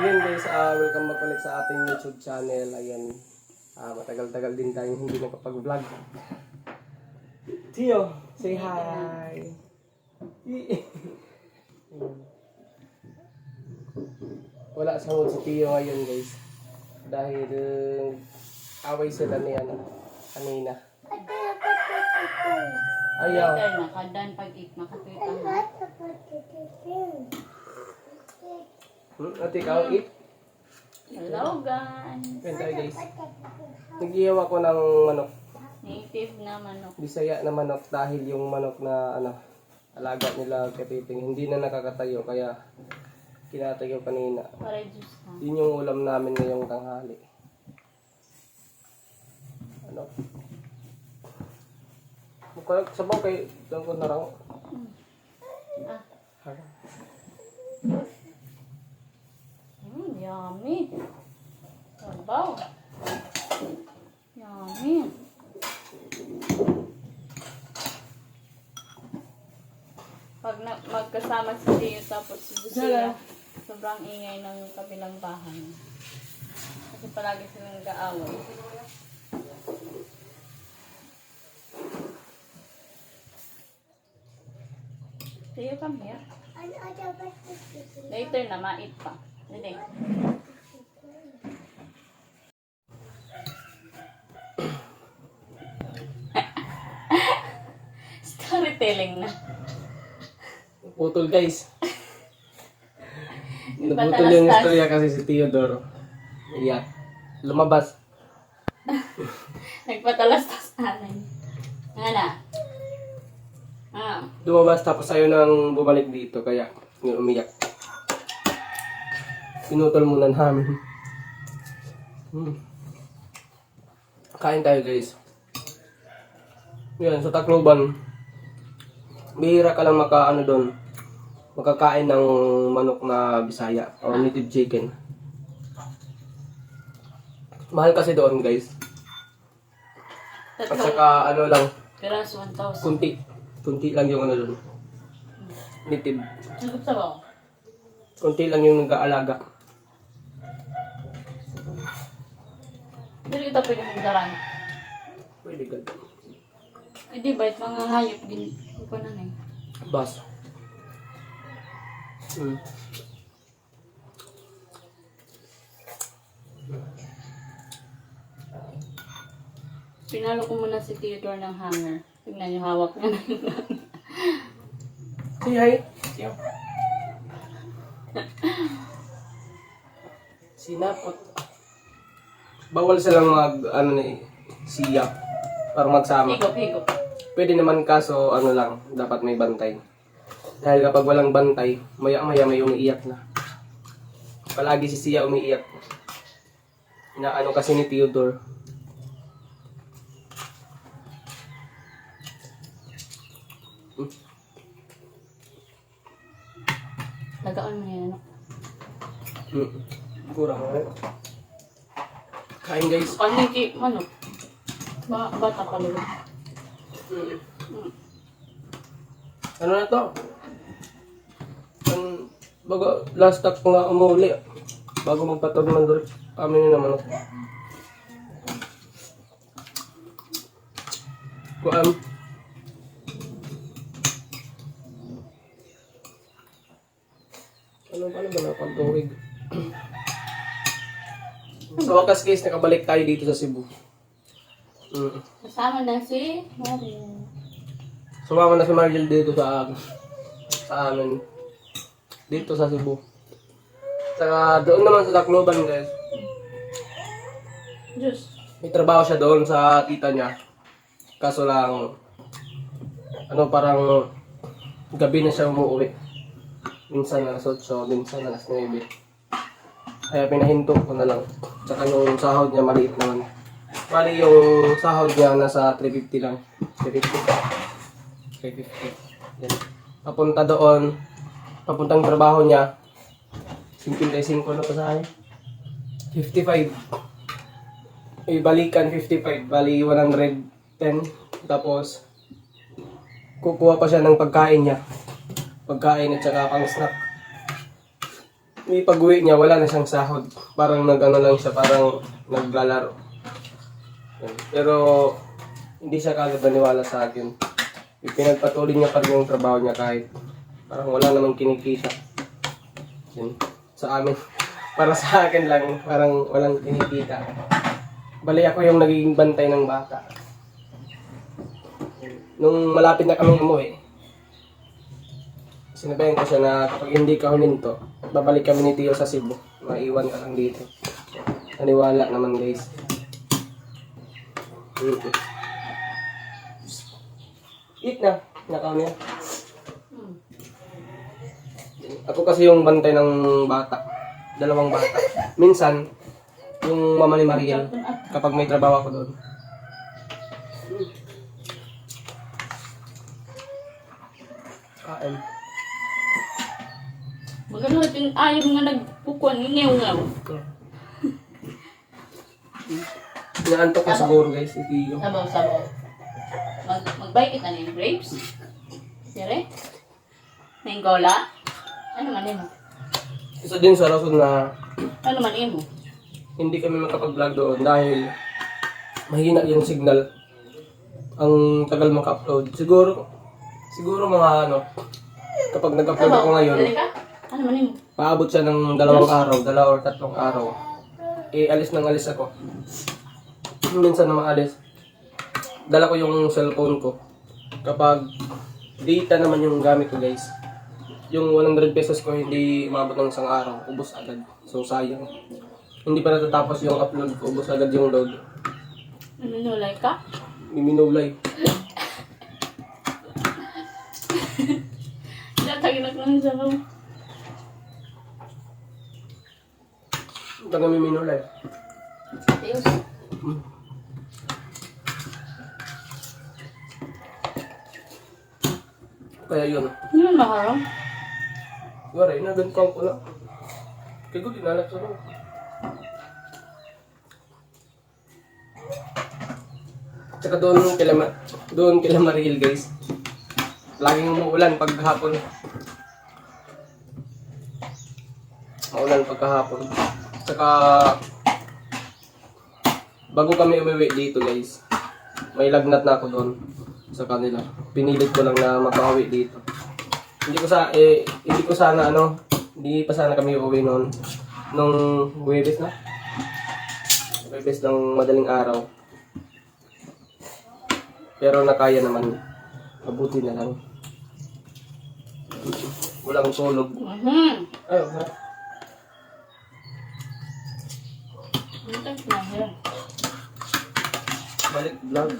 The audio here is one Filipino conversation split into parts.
Again guys, ah, welcome back ulit sa ating YouTube channel. Ayan, ah, matagal-tagal din tayong hindi nakapag-vlog. Tio, say hi! Wala sa mood si Tio ngayon guys. Dahil uh, away sila ni ano, kanina. Ayaw. Later na, kadan pag ik makakita mo. Hmm? At ikaw, eat? Hello guys! Yan tayo guys. Nag-iyaw ako ng manok. Native na manok. Bisaya na manok dahil yung manok na ano, alaga nila kapiting hindi na nakakatayo kaya kinatayo kanina. Para juice ha. Yun yung ulam namin ngayong tanghali. Ano? Mukha sabaw kay doon ko na raw. Ah, Ha? mm, yummy. Sabaw. Yummy. Pag na, magkasama si Tio tapos si Lucia, sobrang ingay ng kabilang bahay. Kasi palagi silang nag-aaway. Tio, come here. Later na, mait pa. Dili. Storytelling na. Putol guys. Naputol yung istorya kasi si Theodore. Iyak. Lumabas. Nagpatalastas namin. Nga na. Ah, Lumabas tapos ayaw nang bumalik dito kaya yung umiyak. Pinutol muna namin. Hmm. Kain tayo guys. Yan, sa Tacloban. Bihira ka lang maka ano doon. Makakain ng manok na Bisaya o native chicken. Mahal kasi doon guys. At saka ano lang, piraso 1,000. kunti. Kunti lang yung ano doon. Native. Sagot sa ba? Kunti lang yung nag-aalaga. Hindi kita pwede magdaran. Pwede ka. Hindi ba, mga hayop din. Ko na na eh. Bus. Hmm. Pinalo ko muna si Theodore ng hanger. Tignan niyo, hawak niya ng Say hi. Sinapot. Bawal silang mag, ano ni, siya. Para magsama. Higop, higop. Pwede naman kaso, ano lang, dapat may bantay. Dahil kapag walang bantay, maya-maya may umiiyak na. Palagi si Sia umiiyak. Inaano kasi ni Theodore. Lagaan mo yan. ano? Hmm. Kurang. Kain guys. Paniki, manok. Ba bata pa lang. Ano na to? Ang bago last ko nga umuli. Bago magpatod man doon. Kami na naman ako. Kuan. Ano ba na ba na pagtuwig? Sa wakas guys, nakabalik tayo dito sa Cebu. Mm. Kasama na si Marin. Sumama na si Margel dito sa sa amin. Dito sa Cebu. Saka doon naman sa Tacloban guys. Diyos. May trabaho siya doon sa tita niya. Kaso lang ano parang gabi na siya umuwi. Minsan alas 8, minsan alas 9. Kaya pinahinto ko na lang. Tsaka yung sahod niya maliit naman. Bali yung sahod niya nasa 350 lang. 350. 350. Yan. Papunta doon. Papuntang trabaho niya. 55 na pa sa akin. 55. Ibalikan 55. Bali 110. Tapos kukuha pa siya ng pagkain niya. Pagkain at saka pang snack. Hindi pag-uwi niya, wala na siyang sahod. Parang nag-ano lang siya, parang naglalaro. Pero hindi siya kagad naniwala sa akin. Pinagpatuloy niya pa yung trabaho niya kahit parang wala namang kinikita. Yan. Sa amin. Para sa akin lang, parang walang kinikita. Bali ako yung nagiging bantay ng bata. Nung malapit na kami umuwi, sinabihan ko siya na kapag hindi ka huminto, babalik kami ni Tio sa Cebu. Maiwan ka lang dito. Naniwala naman guys. Eat na. Nakaw niya. Ako kasi yung bantay ng bata. Dalawang bata. Minsan, yung mama ni Mariel, kapag may trabaho ako doon. Kain. Magano natin ayaw nga nagpukuan, Inaantok ko siguro guys, si Tio. Sabaw, sabaw. Mag, magbike kita na yung grapes. Sire? Mangola? Ano man mo? Isa din sa rason na Ano man mo? hindi kami makapag-vlog doon dahil mahina yung signal. Ang tagal maka-upload. Siguro, siguro mga ano, kapag nag-upload ako ngayon, Dali ka? Ano man mo? paabot siya ng dalawang araw, dalawa or tatlong araw. Eh, alis nang alis ako. Minsan na maalis. Dala ko yung cellphone ko. Kapag data naman yung gamit ko guys, yung 100 pesos ko hindi umabot ng isang araw, ubos agad. So sayang. Hindi pa natatapos yung upload ko, ubos agad yung load. Ano nulay ka? Miminulay. Tatagin ako ng sabaw. Taga miminulay. Ayos. Kaya yun. Ano na harang? Wala, inagantang ko lang. Kaya ko dinalat sa lang. Tsaka doon kila, doon kila Maril guys. Laging umuulan pag hapon. Maulan pagkahapon. Tsaka bago kami umuwi dito guys, may lagnat na ako doon sa kanila. Pinilit ko lang na makauwi dito. Hindi ko sa eh hindi ko sana ano, hindi pa sana kami uuwi noon nung Huwebes na. Huwebes ng madaling araw. Pero nakaya naman. Mabuti na lang. Walang tulog. Ay, okay. Tayo na here? Balik vlog.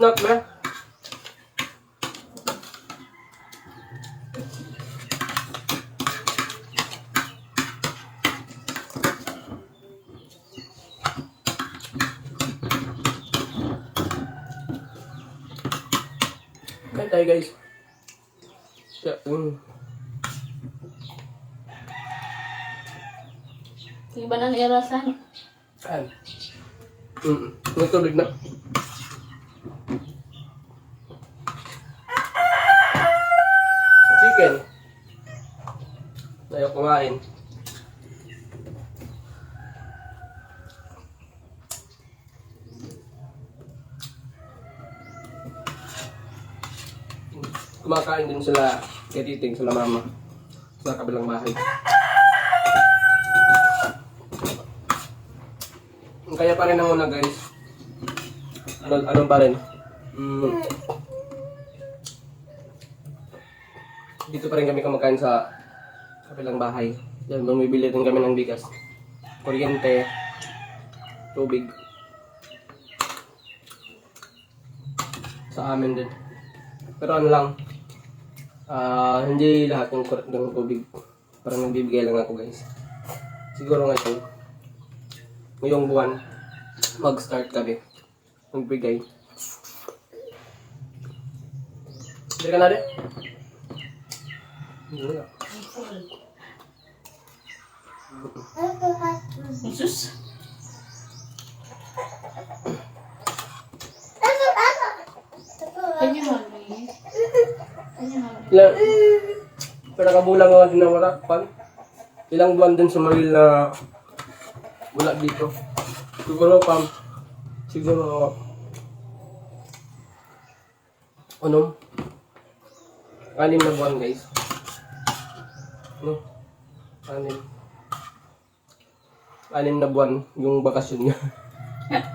Knock na. Kain tayo guys. Yeah, mm. Iba na nirasan. Saan? Mm, may tubig na. Ayaw kumain. Kumakain din sila kay sila mama sa kabilang bahay. Kaya pa rin ang una guys. Ano, ano pa rin? Mm. Dito pa rin kami kumakain sa kabilang bahay. Yan, bumibili din kami ng bigas. Kuryente, tubig. Sa amin din. Pero ano lang, ah hindi lahat ng, ng tubig. Parang nagbibigay lang ako guys. Siguro ngayon, ngayong buwan, mag-start kami. Magbigay. Hindi ka na rin? Hindi na. Jesus. Ilang, pinakabulang nga din na wala, pan. Ilang buwan din sumaril na wala dito. Siguro, pam, siguro, ano, anim na buwan, guys. No? Anim. Anim na buwan yung bakasyon niya.